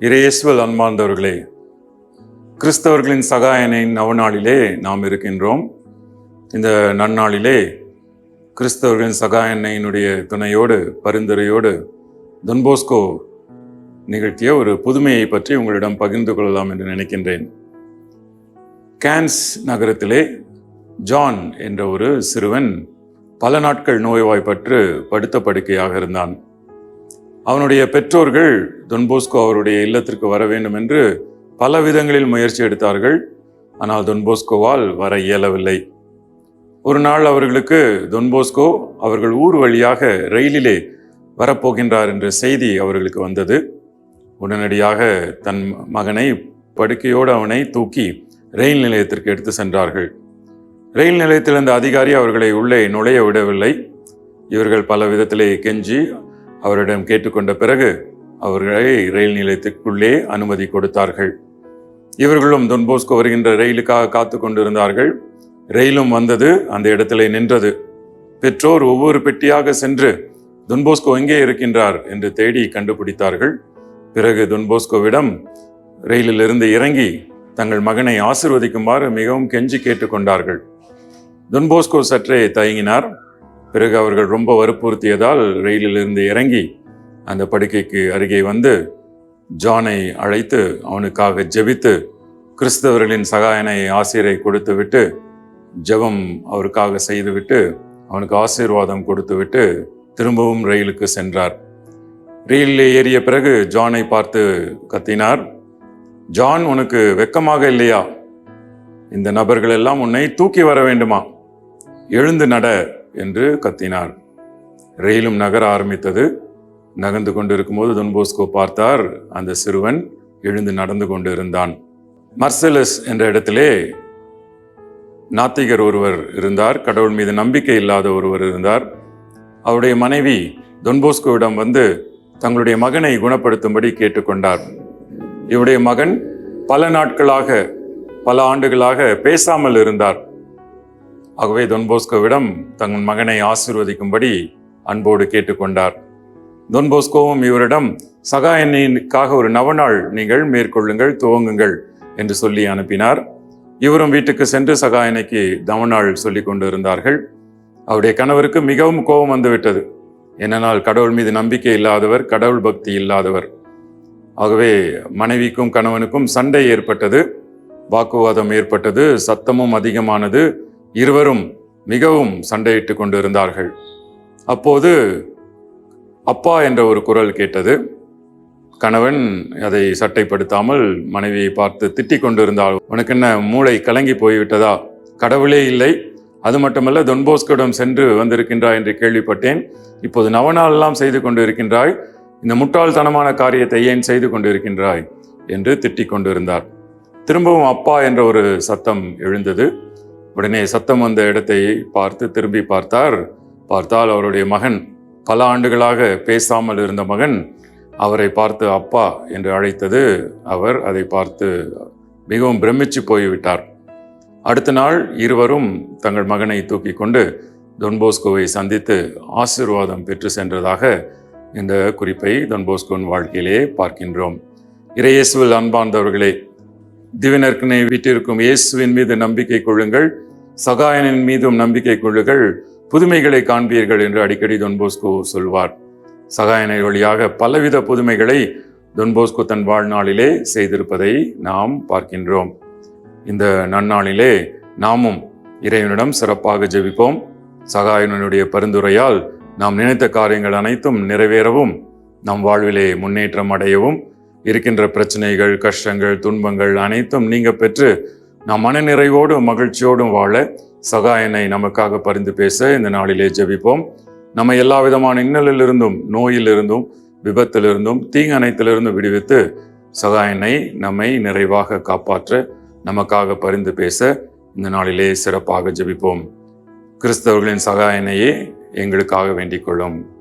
இறையேசுவல் அன்பார்ந்தவர்களே கிறிஸ்தவர்களின் சகாயனின் நவநாளிலே நாம் இருக்கின்றோம். இந்த நன்னாளிலே கிறிஸ்தவர்களின் சகாயனையினுடைய துணையோடு பரிந்துரையோடு தொன்போஸ்கோ நிகழ்த்திய ஒரு புதுமையை பற்றி உங்களிடம் பகிர்ந்து கொள்ளலாம் என்று நினைக்கின்றேன். கேன்ஸ் நகரத்திலே ஜான் என்ற ஒரு சிறுவன் பல நாட்கள் நோய்வாய்ப்பற்று படுத்த படுக்கையாக இருந்தான். அவனுடைய பெற்றோர்கள் தொன்போஸ்கோ அவருடைய இல்லத்திற்கு வர வேண்டும் என்று பல விதங்களில் முயற்சி எடுத்தார்கள். ஆனால் தொன்போஸ்கோவால் வர இயலவில்லை. ஒரு நாள் அவர்களுக்கு தொன்போஸ்கோ அவர்கள் ஊர் வழியாக ரயிலிலே வரப்போகின்றார் என்ற செய்தி அவர்களுக்கு வந்தது. உடனடியாக தன் மகனை படுக்கையோடு அவனை தூக்கி ரயில் நிலையத்திற்கு எடுத்து சென்றார்கள். ரயில் நிலையத்தில் இருந்த அதிகாரி அவர்களை உள்ளே நுழைய விடவில்லை. இவர்கள் பல விதத்திலே கெஞ்சி அவரிடம் கேட்டுக்கொண்ட பிறகு அவர்களை ரயில் நிலையத்திற்குள்ளே அனுமதி கொடுத்தார்கள். இவர்களும் தொன்போஸ்கோ வருகின்ற ரயிலுக்காக காத்து கொண்டிருந்தார்கள். ரயிலும் வந்தது அந்த இடத்திலே நின்றது. பெற்றோர் ஒவ்வொரு பெட்டியாக சென்று துன்போஸ்கோ எங்கே இருக்கின்றார் என்று தேடி கண்டுபிடித்தார்கள். பிறகு துன்போஸ்கோவிடம் ரயிலிலிருந்து இறங்கி தங்கள் மகனை ஆசிர்வதிக்குமாறு மிகவும் கெஞ்சி கேட்டுக்கொண்டார்கள். துன்போஸ்கோ சற்றே தயங்கினார். பிறகு அவர்கள் ரொம்ப வற்புறுத்தியதால் ரயிலிலிருந்து இறங்கி அந்த படுக்கைக்கு அருகே வந்து ஜானை அழைத்து அவனுக்காக ஜெபித்து கிறிஸ்தவர்களின் சகாயனை ஆசிரியரை கொடுத்துவிட்டு ஜெபம் அவருக்காக செய்துவிட்டு அவனுக்கு ஆசீர்வாதம் கொடுத்துவிட்டு திரும்பவும் ரயிலுக்கு சென்றார். ரயிலில் ஏறிய பிறகு ஜானை பார்த்து கத்தினார் ஜான் உனக்கு வெக்கமாக இல்லையா? இந்த நபர்கள் எல்லாம் உன்னை தூக்கி வர வேண்டுமா? எழுந்து நட. என்று கத்தினார் ரயிலும் நகர ஆரம்பித்தது. நகர்ந்து கொண்டிருக்கும்போது தொன்போஸ்கோ பார்த்தார். அந்த சிறுவன் எழுந்து நடந்து கொண்டிருந்தான். மர்சலஸ் என்ற இடத்திலே நாத்திகர் ஒருவர் இருந்தார். கடவுள் மீது நம்பிக்கை இல்லாத ஒருவர் இருந்தார். அவருடைய மனைவி தொன்போஸ்கோவிடம் வந்து தங்களுடைய மகனை குணப்படுத்தும்படி கேட்டுக்கொண்டார். இவருடைய மகன் பல நாட்களாக பல ஆண்டுகளாக பேசாமல் இருந்தார். ஆகவே தொன்போஸ்கோவிடம் தங்கள் மகனை ஆசிர்வதிக்கும்படி அன்போடு கேட்டுக்கொண்டார். தொன்போஸ்கோவும் இவரிடம் சகாயனிக்காக ஒரு நவநாள் நீங்கள் மேற்கொள்ளுங்கள் துவங்குங்கள் என்று சொல்லி அனுப்பினார். இவரும் வீட்டுக்கு சென்று சகாயனைக்கு நவநாள் சொல்லி கொண்டு இருந்தார்கள் அவருடைய கணவருக்கு மிகவும் கோபம் வந்துவிட்டது. என்னனால் கடவுள் மீது நம்பிக்கை இல்லாதவர் கடவுள் பக்தி இல்லாதவர். ஆகவே மனைவிக்கும் கணவனுக்கும் சண்டை ஏற்பட்டது வாக்குவாதம் ஏற்பட்டது சத்தமும் அதிகமானது இருவரும் மிகவும் சண்டையிட்டு கொண்டு இருந்தார்கள் அப்போது அப்பா என்ற ஒரு குரல் கேட்டது. கணவன் அதை சட்டைப்படுத்தாமல் மனைவியை பார்த்து திட்டிக் கொண்டிருந்தாள். உனக்கு என்ன மூளை கலங்கி போய்விட்டதா? கடவுளே இல்லை. அது மட்டுமல்ல தொன்போஸ்கோடம் சென்று வந்திருக்கின்றாய் என்று கேள்விப்பட்டேன். இப்போது நவநாளெல்லாம் செய்து கொண்டு இருக்கின்றாய் இந்த முட்டாள்தனமான காரியத்தை ஏன் செய்து கொண்டிருக்கின்றாய்? என்று திட்டிக் கொண்டிருந்தார். திரும்பவும் அப்பா என்ற ஒரு சத்தம் எழுந்தது. உடனே சத்தம் வந்த இடத்தை பார்த்து திரும்பி பார்த்தார். பார்த்தால் அவருடைய மகன் பல ஆண்டுகளாக பேசாமல் இருந்த மகன் அவரை பார்த்து அப்பா என்று அழைத்தது. அவர் அதை பார்த்து மிகவும் பிரமிச்சு போய்விட்டார். அடுத்த நாள் இருவரும் தங்கள் மகனை தூக்கி கொண்டு தொன்போஸ்கோவை சந்தித்து ஆசீர்வாதம் பெற்று சென்றதாக இந்த குறிப்பை தொன்போஸ்கோவின் வாழ்க்கையிலே பார்க்கின்றோம். இறையேசுவில் அன்பார்ந்தவர்களே திவினர்க்கனை வீட்டிற்கும் இயேசுவின் மீது நம்பிக்கை கொள்ளுங்கள். சகாயனின் மீதும் நம்பிக்கை கொள்ளுங்கள். புதுமைகளை காண்பீர்கள் என்று அடிக்கடி தொன்போஸ்கோ சொல்வார். சகாயனை வழியாக பலவித புதுமைகளை தொன்போஸ்கோ தன் வாழ்நாளிலே செய்திருப்பதை நாம் பார்க்கின்றோம். இந்த நன்னாளிலே நாமும் இறைவனிடம் சிறப்பாக ஜெபிப்போம். சகாயனுடைய பரிந்துரையால் நாம் நினைத்த காரியங்கள் அனைத்தும் நிறைவேறவும் நம் வாழ்விலே முன்னேற்றம் அடையவும் இருக்கின்ற பிரச்சனைகள் கஷ்டங்கள் துன்பங்கள் அனைத்தும் நீங்க பெற்று நாம் மனநிறைவோடும் மகிழ்ச்சியோடும் வாழ சகாயனை நமக்காக பரிந்து பேச இந்த நாளிலே ஜெபிப்போம். நம்ம எல்லா விதமான இன்னலிலிருந்தும் நோயிலிருந்தும் விபத்திலிருந்தும் தீங்கு அனைத்திலிருந்தும் விடுவித்து சகாயனை நம்மை நிறைவாக காப்பாற்ற நமக்காக பரிந்து பேச இந்த நாளிலே சிறப்பாக ஜெபிப்போம். கிறிஸ்தவர்களின் சகாயனையே எங்களுக்காக வேண்டிக் கொள்ளும்.